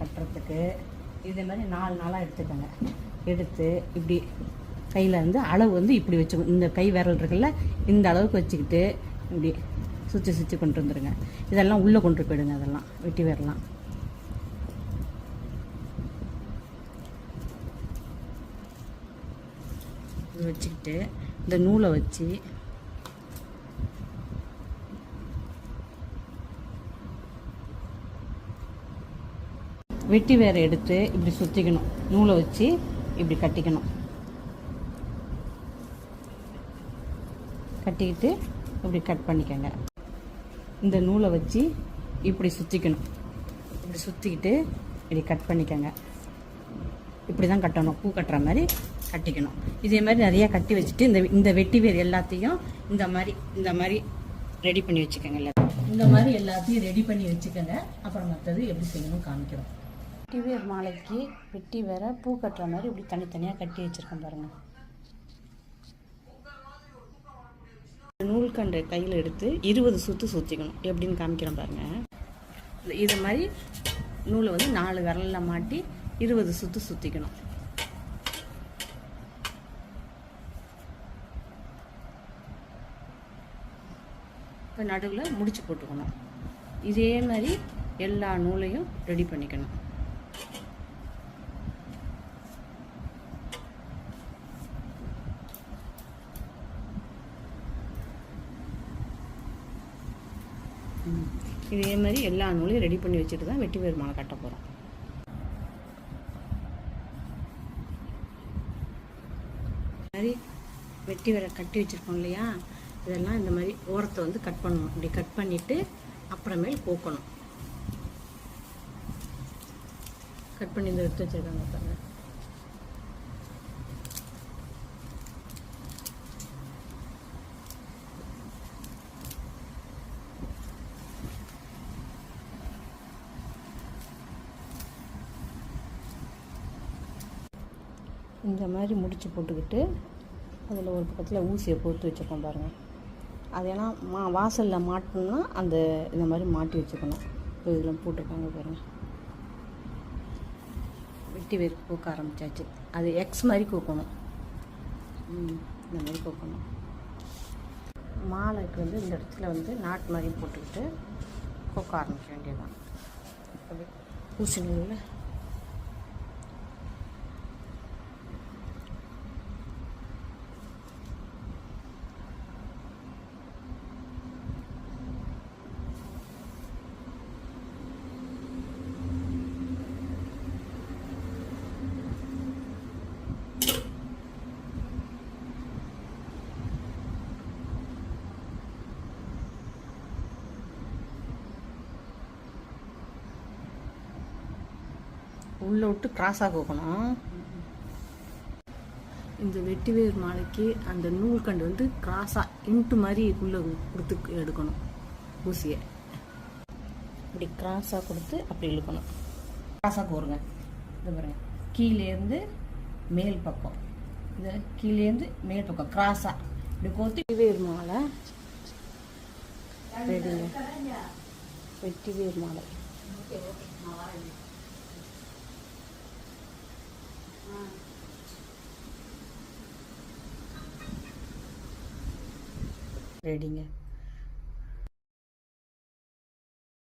கட்டுறதுக்கு. இதே மாதிரி நாலு நாளாக எடுத்துக்கோங்க எடுத்து இப்படி கையில் வந்து அளவு வந்து இப்படி வச்சு இந்த கை விரல் இருக்குல்ல இந்த அளவுக்கு வச்சுக்கிட்டு இப்படி சுற்றி சுற்றி கொண்டு வந்துருங்க. இதெல்லாம் உள்ளே கொண்டு போயிடுங்க அதெல்லாம் வெட்டி வரலாம் இது வச்சுக்கிட்டு இந்த நூலை வச்சு வெட்டி வேற எடுத்து இப்படி சுற்றிக்கணும் நூலை வச்சு இப்படி கட்டிக்கணும். கட்டிக்கிட்டு இப்படி கட் பண்ணிக்கோங்க. இந்த நூலை வச்சு இப்படி சுற்றிக்கணும் இப்படி சுற்றிக்கிட்டு இப்படி கட் பண்ணிக்கோங்க. இப்படி தான் கட்டணும். பூ கட்டுற மாதிரி கட்டிக்கணும். இதே மாதிரி நிறைய கட்டி வச்சுட்டு இந்த இந்த வெட்டி வேர் எல்லாத்தையும் இந்த மாதிரி இந்த மாதிரி ரெடி பண்ணி வச்சுக்கோங்க எல்லாத்தையும். இந்த மாதிரி எல்லாத்தையும் ரெடி பண்ணி வச்சுக்கோங்க. அப்புறம் மற்றது எப்படி செய்யணும் காமிக்கிறோம். வெட்டி வேர் மாலைக்கு வெட்டி வேற பூ கட்டுற மாதிரி இப்படி தனித்தனியாக கட்டி வச்சுருக்கேன் பாருங்கள் நூல்கண்டு கையில் எடுத்து இருபது சுற்று சுற்றிக்கணும் எப்படின்னு காமிக்கிறேன் பாருங்கள் இது- இது மாதிரி நூலை வந்து நாலு விரலில் மாட்டி இருபது சுற்று சுற்றிக்கணும் இப்போ நடுவில் முடிச்சு போட்டுக்கணும். இதே மாதிரி எல்லா நூலையும் ரெடி பண்ணிக்கணும் ம். இதே மாதிரி எல்லா நூலையும் ரெடி பண்ணி வச்சுட்டு தான் வெட்டி வேறு மாலை கட்ட போகிறோம் மாதிரி வெட்டி வேற கட்டி வச்சுருக்கோம் இல்லையா? இதெல்லாம் இந்த மாதிரி ஓரத்தை வந்து கட் பண்ணணும். இப்படி கட் பண்ணிவிட்டு அப்புறமேல் கோக்கணும். கட் பண்ணி இந்த எடுத்து வச்சுருக்காங்க பாருங்கள் இந்த மாதிரி முடிச்சு போட்டுக்கிட்டு அதில் ஒரு பக்கத்தில் ஊசியை பொறுத்து வச்சுருக்கோம் பாருங்கள் அது ஏன்னா மா வாசலில் மாட்டணும்னா அந்த இந்த மாதிரி மாட்டி வச்சுக்கணும். இப்போ இதில் போட்டிருக்காங்க பாருங்கள் வெட்டி வேர் கூக்க ஆரம்பிச்சாச்சு. அது எக்ஸ் மாதிரி கூக்கணும். இந்த மாதிரி கூக்கணும். மாலைக்கு வந்து இந்த இடத்துல வந்து நாட் மாதிரி போட்டுக்கிட்டு கூக்க ஆரம்பிக்க வேண்டியதுதான். ஊசி நூலில் உள்ளே விட்டு கிராஸாக கோக்கணும் இந்த வெட்டி வேர் மாலைக்கு அந்த நூல் கண்டு வந்து கிராஸாக இன்ட்டு மாதிரி உள்ளே கொடுத்து எடுக்கணும் ஊசியை. இப்படி கிராஸாக கொடுத்து அப்படி இழுக்கணும். கிராஸாக கோருங்க. இது பாருங்க. கீழேருந்து மேல் பக்கம். இது கீழேருந்து மேல் பக்கம். கிராஸாக இப்படி கோத்து வேர் மாலை. ரெடிங்க வெட்டி வேர் மாலை. ரெடிங்க